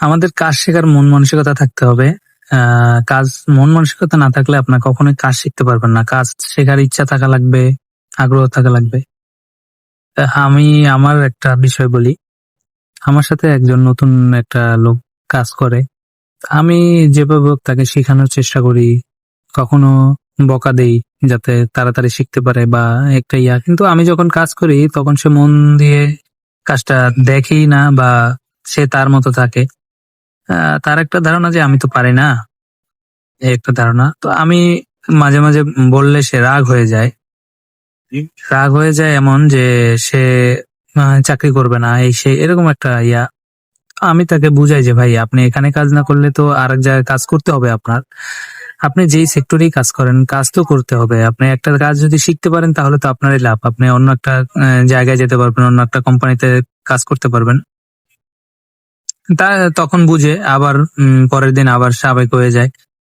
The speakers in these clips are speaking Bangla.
আমাদের কাজ শেখার মন মানসিকতা থাকতে হবে। কাজ মন মানসিকতা না থাকলে আপনার কখনোই কাজ শিখতে পারবেন না। কাজ শেখার ইচ্ছা থাকা লাগবে, আগ্রহ থাকা লাগবে। আমি আমার একটা বিষয় বলি। আমার সাথে একজন নতুন একটা লোক কাজ করে। আমি যেভাবে তাকে শেখানোর চেষ্টা করি। কখনো বকা দেই যাতে তাড়াতাড়ি শিখতে পারে বা একটা ইয়া। কিন্তু আমি যখন কাজ করি, তখন সে মন দিয়ে কাজটা দেখেই না বা সে তার মতো থাকে। তার একটা ধারণা যে আমি তো পারি না। এই একটা ধারণা। তো আমি মাঝে মাঝে বললে সে রাগ হয়ে যায়। রাগ হয়ে যায় এমন যে সে চাকরি করবে না। এই সে এরকম একটা ইয়া। আমি তাকে বুঝাই যে, ভাই, আপনি এখানে কাজ না করলে তো আরেক জায়গায় কাজ করতে হবে আপনার। আপনি যেই সেক্টরেই কাজ করেন, কাজ তো করতে হবে। আপনি একটা কাজ যদি শিখতে পারেন, তাহলে তো আপনারই লাভ। আপনি অন্য একটা জায়গায় যেতে পারবেন, অন্য একটা কোম্পানিতে কাজ করতে পারবেন। তা তখন বুঝে আবার পরের দিন আবার স্বাভাবিক হয়ে যায়।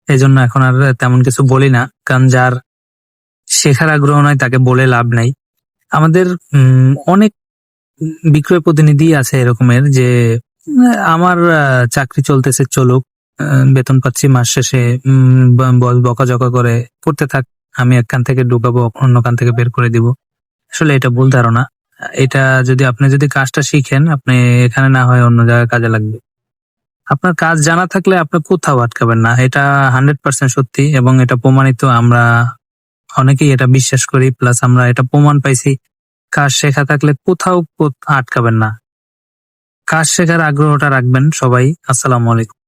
এই জন্য এখন আর তেমন কিছু বলি না, কারণ যার শেখার আগ্রহ নয় তাকে বলে লাভ নাই। আমাদের অনেক বিক্রয় প্রতিনিধি আছে এরকমের যে, আমার চাকরি চলতেছে, চলুক বেতন পাচ্ছি মাস শেষে বকাঝকা করে করতে থাক, আমি একখান থেকে ঢুকাবো, অন্য কান থেকে বের করে দিব। আসলে এটা ভুল ধারণা। এটা যদি আপনি যদি কাজটা শিখেন, আপনি এখানে না হয় অন্য জায়গায় কাজে লাগবে। আপনার কাজ জানা থাকলে আপনি কোথাও আটকাবেন না। এটা হান্ড্রেড পার্সেন্ট সত্যি এবং এটা প্রমাণিত আমরা অনেকেই এটা বিশ্বাস করি, প্লাস আমরা এটা প্রমাণ পাইছি। কাজ শেখা থাকলে কোথাও কোথ- আটকাবেন না। কাজ শেখার আগ্রহটা রাখবেন সবাই। আসসালামু আলাইকুম।